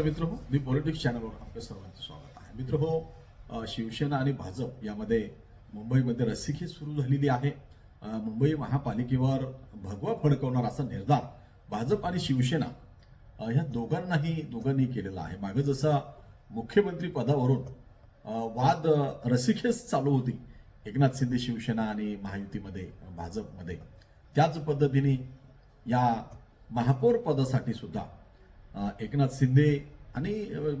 नमस्कार मित्र हो मी पॉलिटिक्स चॅनलवर आपल्या सर्वांचं स्वागत आहे. मित्र हो शिवसेना आणि भाजप यामध्ये मुंबईमध्ये रस्सीखेच सुरू झालेली आहे. मुंबई महापालिकेवर भगवा फडकवणार असा निर्धार भाजप आणि शिवसेना ह्या दोघांनाही दोघांनी केलेला आहे. मागं जसा मुख्यमंत्री पदावरून वाद रसिकेच चालू होती एकनाथ शिंदे शिवसेना आणि महायुतीमध्ये भाजपमध्ये. त्याच पद्धतीने या महापौर पदासाठी सुद्धा एकनाथ शिंदे आणि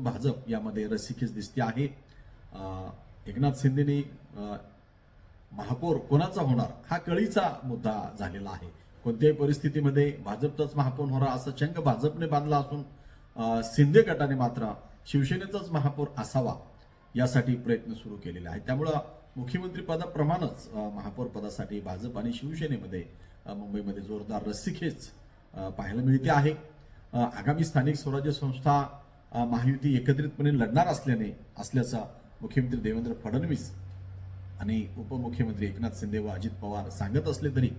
भाजप यामध्ये रस्सीखेच दिसते आहे. एकनाथ शिंदेने महापौर कोणाचा होणार हा कळीचा मुद्दा झालेला आहे. कोणत्याही परिस्थितीमध्ये भाजपचाच महापौर होणार असा चंग भाजपने बांधला असून शिंदे गटाने मात्र शिवसेनेचाच महापौर असावा यासाठी प्रयत्न सुरू केलेले आहेत. त्यामुळं मुख्यमंत्री पदाप्रमाणेच महापौर पदासाठी भाजप आणि शिवसेनेमध्ये मुंबईमध्ये जोरदार रस्सीखेच पाहायला मिळते आहे. आगामी स्थानिक स्वराज्य संस्था महायुती एकत्रितपणे लढणार असल्याने असल्याचा मुख्यमंत्री देवेंद्र फडणवीस आणि उपमुख्यमंत्री एकनाथ शिंदे व अजित पवार सांगत असले तरी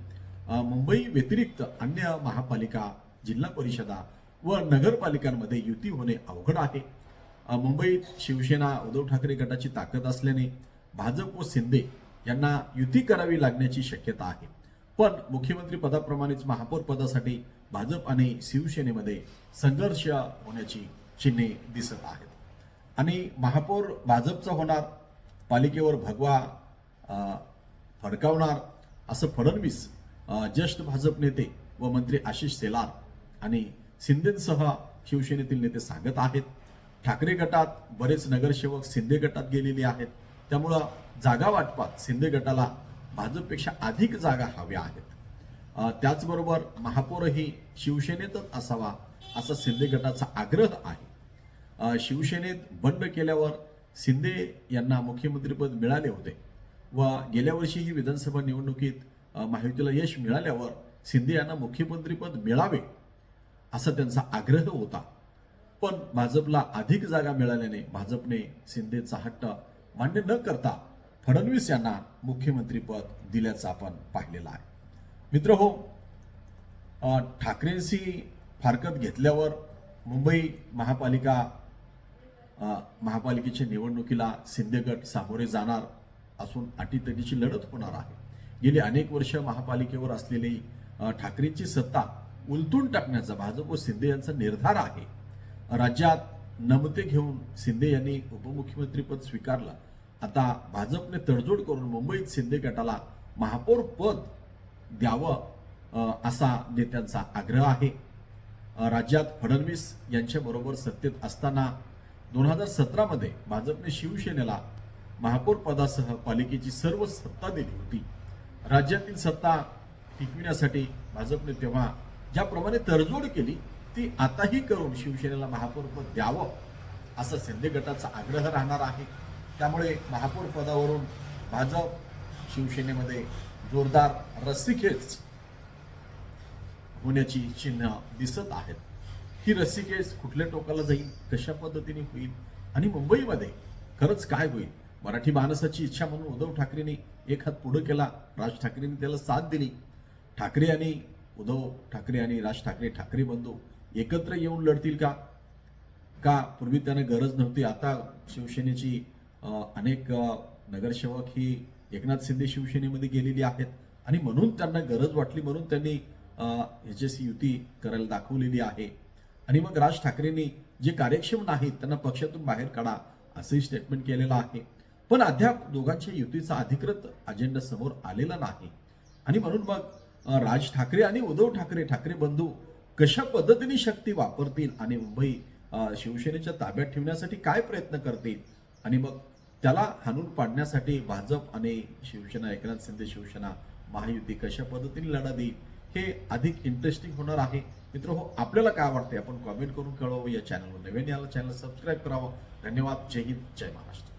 मुंबई व्यतिरिक्त अन्य महापालिका जिल्हा परिषदा व नगरपालिकांमध्ये युती होणे अवघड आहे. मुंबईत शिवसेना उद्धव ठाकरे गटाची ताकद असल्याने भाजप व शिंदे यांना युती करावी लागण्याची शक्यता आहे. पण मुख्यमंत्री पदाप्रमाणेच महापौर पदासाठी भाजप आणि शिवसेनेमध्ये संघर्ष होण्याची चिन्हे दिसत आहेत. आणि महापौर भाजपचा होणार पालिकेवर भगवा फडकावणार असं फडणवीस ज्येष्ठ भाजप नेते व मंत्री आशिष सेलार आणि शिंदेसह शिवसेनेतील नेते सांगत आहेत. ठाकरे गटात बरेच नगरसेवक शिंदे गटात गेलेले आहेत. त्यामुळं जागा वाटपात शिंदे गटाला भाजपपेक्षा अधिक जागा हव्या आहेत. त्याचबरोबर महापौरही शिवसेनेतच असावा असा शिंदे गटाचा आग्रह आहे. शिवसेनेत बंड केल्यावर शिंदे यांना मुख्यमंत्रीपद मिळाले होते व गेल्या वर्षीही विधानसभा निवडणुकीत महायुतीला यश मिळाल्यावर शिंदे यांना मुख्यमंत्रीपद मिळावे असा त्यांचा आग्रह होता. पण भाजपला अधिक जागा मिळाल्याने भाजपने शिंदेचा हट्ट मान्य न करता फडणवीस यांना मुख्यमंत्रीपद दिल्याचं आपण पाहिलेलं आहे. मित्र हो ठाकरेंशी फारकत घेतल्यावर मुंबई महापालिका महापालिकेच्या निवडणुकीला शिंदे सामोरे जाणार असून अटीतटीची लढत होणार आहे. गेली अनेक वर्ष महापालिकेवर असलेली ठाकरेंची सत्ता उलटून टाकण्याचा भाजप व शिंदे यांचा निर्धार आहे. राज्यात नमते घेऊन शिंदे यांनी उपमुख्यमंत्रीपद स्वीकारलं. आता भाजपने तडजोड करून मुंबईत शिंदे गटाला महापौर पद द्यावं असा नेत्यांचा आग्रह आहे. राज्यात फडणवीस यांच्याबरोबर सत्तेत असताना दोन हजार सतरामध्ये भाजपने शिवसेनेला महापौर पदासह पालिकेची सर्व सत्ता दिली होती. राज्यातील सत्ता टिकविण्यासाठी भाजपने तेव्हा ज्याप्रमाणे तडजोड केली ती आताही करून शिवसेनेला महापौर पद द्यावं असा शिंदे गटाचा आग्रह राहणार आहे. त्यामुळे महापौर पदावरून भाजप शिवसेनेमध्ये जोरदार रस्सीखेच होण्याची चिन्ह दिसत आहेत. ही रस्सीखेच कुठल्या टोकाला जाईल कशा पद्धतीने होईल आणि मुंबईमध्ये खरंच काय होईल? मराठी माणसाची इच्छा म्हणून उद्धव ठाकरेंनी एक हात पुढे केला राज ठाकरेंनी त्याला साथ दिली. ठाकरे आणि उद्धव ठाकरे आणि राज ठाकरे ठाकरे बंधू एकत्र येऊन लढतील का? का पूर्वी त्यांना गरज नव्हती आता शिवसेनेची अनेक नगरसेवक ही एकनाथ शिंदे शिवसेनेमध्ये गेलेली आहेत. आणि म्हणून त्यांना गरज वाटली म्हणून त्यांनी ह्याच्याशी युती करायला दाखवलेली आहे. आणि मग राज ठाकरेंनी जे कार्यक्षम नाहीत त्यांना पक्षातून बाहेर काढा असंही स्टेटमेंट केलेलं आहे. पण अद्याप दोघांच्या युतीचा अधिकृत अजेंडा समोर आलेला नाही. आणि म्हणून मग राज ठाकरे आणि उद्धव ठाकरे ठाकरे बंधू कशा पद्धतीने शक्ती वापरतील आणि मुंबई शिवसेनेच्या ताब्यात ठेवण्यासाठी काय प्रयत्न करतील? आणि मग त्याला हाणून पाडण्यासाठी भाजप आणि शिवसेना एकनाथ शिंदे शिवसेना महायुती कशा पद्धतीने लढा देईल हे अधिक इंटरेस्टिंग होणार आहे. मित्र हो आपल्याला काय वाटते आपण कॉमेंट करून कळवावं या चॅनलवर नवीन याला चॅनल सबस्क्राईब करावं. धन्यवाद. जय हिंद. जय महाराष्ट्र.